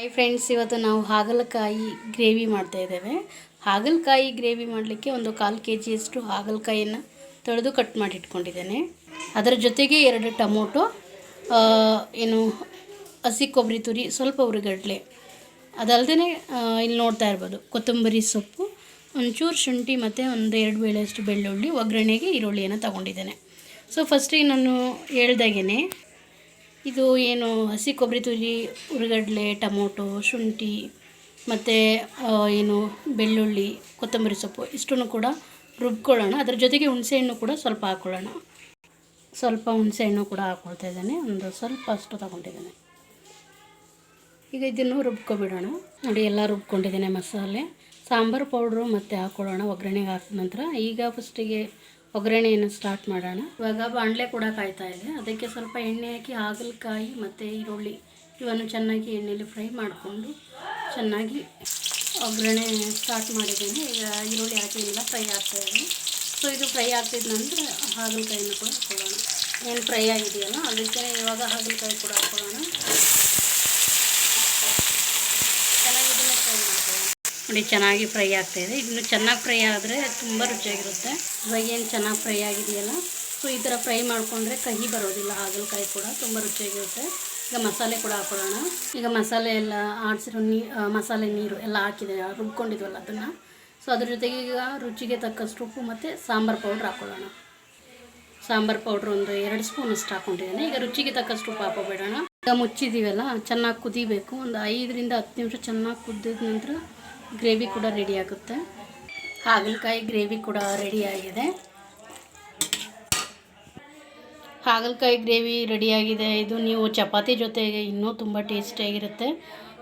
Hi friends ಇವತ್ತು ನಾವು ಹಾಗಲಕಾಯಿ ಗ್ರೇವಿ ಮಾಡ್ತಾ ಇದ್ದೇವೆ. ಹಾಗಲಕಾಯಿ ಗ್ರೇವಿ ಮಾಡಲಿಕ್ಕೆ ಒಂದು ಕಾಲು ಕೆ ಜಿಯಷ್ಟು ಹಾಗಲಕಾಯಿಯನ್ನು ತೊಳೆದು ಕಟ್ ಮಾಡಿ ಇಟ್ಕೊಂಡಿದ್ದೇನೆ ಅದರ ಜೊತೆಗೆ ಎರಡು ಟೊಮೊಟೊ ಏನು ಹಸಿ ಕೊಬ್ಬರಿ ತುರಿ, ಸ್ವಲ್ಪ ಉರಿಗಡಲೆ. ಅದಲ್ಲದೆ ಇಲ್ಲಿ ನೋಡ್ತಾ ಇರ್ಬೋದು. ಕೊತ್ತಂಬರಿ ಸೊಪ್ಪು, ಒಂಚೂರು ಶುಂಠಿ ಮತ್ತು ಒಂದು ಎರಡು ಬೇಳೆಯಷ್ಟು ಬೆಳ್ಳುಳ್ಳಿ, ಒಗ್ಗರಣೆಗೆ ಈರುಳ್ಳಿಯನ್ನು ತಗೊಂಡಿದ್ದೇನೆ. ಸೊ ಫಸ್ಟಿಗೆ ನಾನು ಹೇಳ್ದಾಗೇ ಇದು ಏನು ಹಸಿ ಕೊಬ್ಬರಿ ತುರಿ, ಉರಿಗಡಲೆ, ಟೊಮೊಟೊ, ಶುಂಠಿ ಮತ್ತು ಏನು ಬೆಳ್ಳುಳ್ಳಿ, ಕೊತ್ತಂಬರಿ ಸೊಪ್ಪು ಇಷ್ಟನ್ನು ಕೂಡ ರುಬ್ಕೊಳ್ಳೋಣ. ಅದ್ರ ಜೊತೆಗೆ ಹುಣಸೆಹಣ್ಣು ಕೂಡ ಸ್ವಲ್ಪ ಹಾಕ್ಕೊಳ್ಳೋಣ ಸ್ವಲ್ಪ ಹುಣಸೆಹಣ್ಣು ಕೂಡ ಹಾಕ್ಕೊಳ್ತಾ ಇದ್ದಾನೆ. ಒಂದು ಸ್ವಲ್ಪ ಅಷ್ಟು ತಗೊಂಡಿದ್ದೇನೆ. ಈಗ ಇದನ್ನು ರುಬ್ಕೊಬಿಡೋಣ. ನೋಡಿ, ಎಲ್ಲ ರುಬ್ಕೊಂಡಿದ್ದೇನೆ ಮಸಾಲೆ. ಸಾಂಬಾರು ಪೌಡ್ರು ಮತ್ತು ಹಾಕ್ಕೊಳ್ಳೋಣ ಒಗ್ಗರಣೆಗೆ ಹಾಕಿದ ನಂತರ. ಈಗ ಫಸ್ಟಿಗೆ ಒಗ್ಗರಣೆಯನ್ನು ಸ್ಟಾರ್ಟ್ ಮಾಡೋಣ. ಇವಾಗ ಬಾಣಲೆ ಕೂಡ ಕಾಯ್ತಾ ಇದೆ. ಅದಕ್ಕೆ ಸ್ವಲ್ಪ ಎಣ್ಣೆ ಹಾಕಿ ಹಾಗಲಕಾಯಿ ಮತ್ತು ಈರುಳ್ಳಿ ಇವನ್ನು ಚೆನ್ನಾಗಿ ಎಣ್ಣೆಯಲ್ಲಿ ಫ್ರೈ ಮಾಡಿಕೊಂಡು ಚೆನ್ನಾಗಿ ಒಗ್ಗರಣೆ ಸ್ಟಾರ್ಟ್ ಮಾಡಿದ್ದೀನಿ. ಈಗ ಈರುಳ್ಳಿ ಹಾಕಿ ಎಲ್ಲ ಫ್ರೈ ಆಗ್ತಾ ಇದೆ. ಸೊ ಇದು ಫ್ರೈ ಆಗ್ತಿದ್ದ ನಂತರ ಹಾಗಲಕಾಯಿನ ಕೂಡ ಹಾಕೊಳ್ಳೋಣ. ಏನು ಫ್ರೈ ಆಗಿದೆಯಲ್ಲ, ಅದಕ್ಕೆ ಇವಾಗ ಹಾಗಲಕಾಯಿ ಕೂಡ ಹಾಕ್ಕೊಳ್ಳೋಣ ಚೆನ್ನಾಗಿ ಇದನ್ನು ಫ್ರೈ ಮಾಡ್ಕೊಳ್ಳೋಣ ನೋಡಿ ಚೆನ್ನಾಗಿ ಫ್ರೈ ಆಗ್ತಾಯಿದೆ. ಇನ್ನು ಚೆನ್ನಾಗಿ ಫ್ರೈ ಆದರೆ ತುಂಬ ರುಚಿಯಾಗಿರುತ್ತೆ. ಇವಾಗ ಏನು ಚೆನ್ನಾಗಿ ಫ್ರೈ ಆಗಿದೆಯಲ್ಲ, ಸೊ ಈ ಥರ ಫ್ರೈ ಮಾಡಿಕೊಂಡ್ರೆ ಕಹಿ ಬರೋದಿಲ್ಲ. ಹಾಗಲಕಾಯಿ ಕೂಡ ತುಂಬ ರುಚಿಯಾಗಿರುತ್ತೆ. ಈಗ ಮಸಾಲೆ ಕೂಡ ಹಾಕೊಳ್ಳೋಣ ಈಗ ಮಸಾಲೆ ಎಲ್ಲ ಆಡಿಸಿರೋ ನೀ ಮಸಾಲೆ ನೀರು ಎಲ್ಲ ಹಾಕಿದೆ. ರುಬ್ಕೊಂಡಿದ್ವಲ್ಲ ಅದನ್ನು. ಸೊ ಅದ್ರ ಜೊತೆಗೆ ಈಗ ರುಚಿಗೆ ತಕ್ಕಷ್ಟು ಉಪ್ಪು ಮತ್ತು ಸಾಂಬಾರು ಪೌಡ್ರ್ ಹಾಕ್ಕೊಳ್ಳೋಣ ಸಾಂಬಾರು ಪೌಡ್ರ್ ಒಂದು ಎರಡು ಸ್ಪೂನ್ ಅಷ್ಟು ಹಾಕ್ಕೊಂಡಿದ್ದೇನೆ ಈಗ ರುಚಿಗೆ ತಕ್ಕಷ್ಟು ಉಪ್ಪು ಹಾಕೋಬೇಡೋಣ. ಈಗ ಮುಚ್ಚಿದ್ದೀವಲ್ಲ, ಚೆನ್ನಾಗಿ ಕುದಿಬೇಕು. ಒಂದು ಐದರಿಂದ ಹತ್ತು ನಿಮಿಷ ಚೆನ್ನಾಗಿ ಕುದ್ದಿದ ನಂತರ ಗ್ರೇವಿ ಕೂಡ ರೆಡಿ ಆಗುತ್ತೆ. ಹಾಗಲಕಾಯಿ ಗ್ರೇವಿ ಕೂಡ ರೆಡಿ ಆಗಿದೆ. ಹಾಗಲಕಾಯಿ ಗ್ರೇವಿ ರೆಡಿಯಾಗಿದೆ ಇದು ನೀವು ಚಪಾತಿ ಜೊತೆಗೆ ಇನ್ನೂ ತುಂಬ ಟೇಸ್ಟಿಯಾಗಿರುತ್ತೆ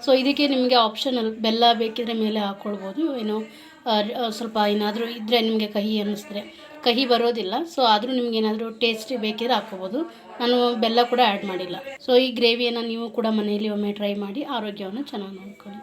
ಸೊ ಇದಕ್ಕೆ ನಿಮಗೆ ಆಪ್ಷನಲ್ ಬೆಲ್ಲ ಬೇಕಿದ್ರೆ ಮೇಲೆ ಹಾಕ್ಕೊಳ್ಬೋದು ಏನು ಸ್ವಲ್ಪ ಏನಾದರೂ ಇದ್ದರೆ ನಿಮಗೆ ಕಹಿ ಅನ್ನಿಸಿದ್ರೆ. ಕಹಿ ಬರೋದಿಲ್ಲ. ಸೊ ಆದರೂ ನಿಮ್ಗೆ ಏನಾದರೂ ಟೇಸ್ಟಿ ಬೇಕಿದ್ರೆ ಹಾಕ್ಕೋಬೋದು ನಾನು ಬೆಲ್ಲ ಕೂಡ ಆ್ಯಡ್ ಮಾಡಿಲ್ಲ. ಸೊ ಈ ಗ್ರೇವಿಯನ್ನು ನೀವು ಕೂಡ ಮನೆಯಲ್ಲಿ ಒಮ್ಮೆ ಟ್ರೈ ಮಾಡಿ ಆರೋಗ್ಯವನ್ನು ಚೆನ್ನಾಗಿ ನೋಡ್ಕೊಳ್ಳಿ.